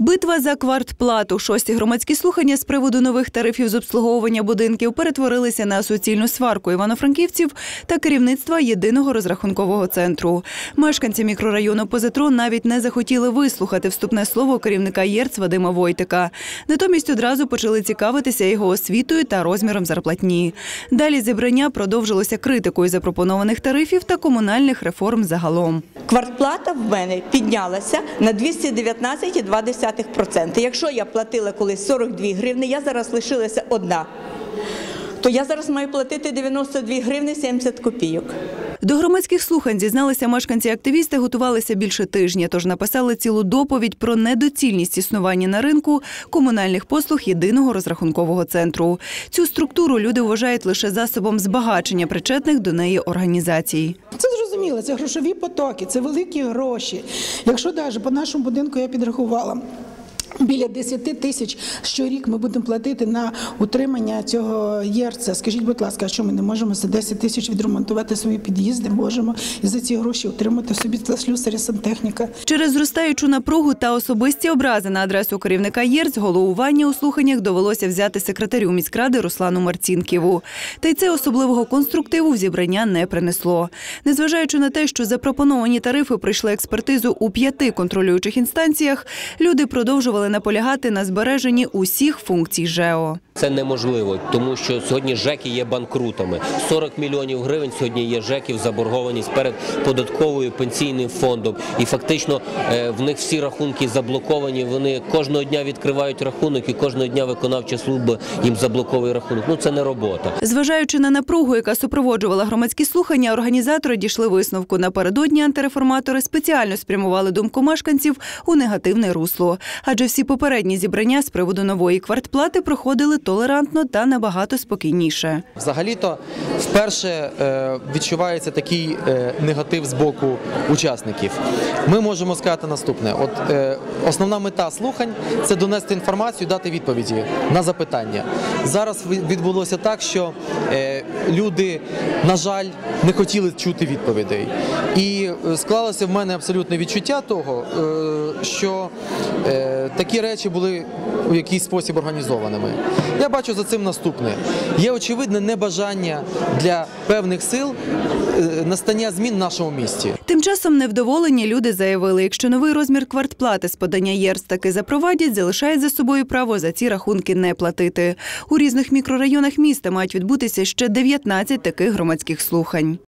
Битва за квартплату. Шості громадські слухання з приводу нових тарифів з обслуговування будинків перетворилися на суцільну сварку івано-франківців та керівництва єдиного розрахункового центру. Мешканці мікрорайону Позитрон навіть не захотіли вислухати вступне слово керівника ЄРЦ Вадима Войтика. Натомість одразу почали цікавитися його освітою та розміром зарплатні. Далі зібрання продовжилося критикою запропонованих тарифів та комунальних реформ загалом. Квартплата в мене піднялася на 219,2%. Якщо я платила колись 42 гривни, я зараз лишилася одна. То я зараз маю платити 92 гривни 70 копійок. До громадських слухань зізналися мешканці-активісти, готувалися більше тижня, тож написали цілу доповідь про недоцільність існування на ринку комунальних послуг єдиного розрахункового центру. Цю структуру люди вважають лише засобом збагачення причетних до неї організацій. Це зрозуміло, це грошові потоки, це великі гроші. Якщо навіть по нашому будинку я підрахувала. Біля 10 тисяч щорік ми будемо платити на утримання цього єрця. Скажіть, будь ласка, що ми не можемо за 10 тисяч відремонтувати свої під'їзди? Можемо і за ці гроші утримати собі слюсаря сантехніка. Через зростаючу напругу та особисті образи на адресу керівника ЄРЦ головування у слуханнях довелося взяти секретарю міськради Руслану Марцінківу. Та й це особливого конструктиву в зібрання не принесло. Незважаючи на те, що запропоновані тарифи пройшли експертизу у п'яти контролюючих інстанціях, люди продовжували наполягати на збереженні усіх функцій ЖЕО. Це неможливо, тому що сьогодні ЖЕКи є банкрутами. 40 мільйонів гривень сьогодні є ЖЕКів заборгованість перед податковою пенсійним фондом. І фактично е, в них всі рахунки заблоковані. Вони кожного дня відкривають рахунок, і кожного дня виконавча служба їм заблоковує рахунок. Ну це не робота. Зважаючи на напругу, яка супроводжувала громадські слухання, організатори дійшли висновку. Напередодні антиреформатори спеціально спрямували думку мешканців у негативне русло. Адже всі попередні зібрання з приводу нової квартплати проходили толерантно та набагато спокійніше. Взагалі-то вперше е, відчувається такий е, негатив з боку учасників. Ми можемо сказати наступне: от е, основна мета слухань це донести інформацію, дати відповіді на запитання. Зараз відбулося так, що люди, на жаль, не хотіли чути відповідей. І склалося в мене абсолютне відчуття того, що такі речі були у якийсь спосіб організованими. Я бачу за цим наступне: є очевидне небажання для певних сил е, настання змін в нашому місті. Тим часом невдоволені люди заявили, якщо новий розмір квартплати з подання ЄРС таки запровадять, залишають за собою право за ці рахунки не платити. У різних мікрорайонах міста мають відбутися ще 19 таких громадських слухань.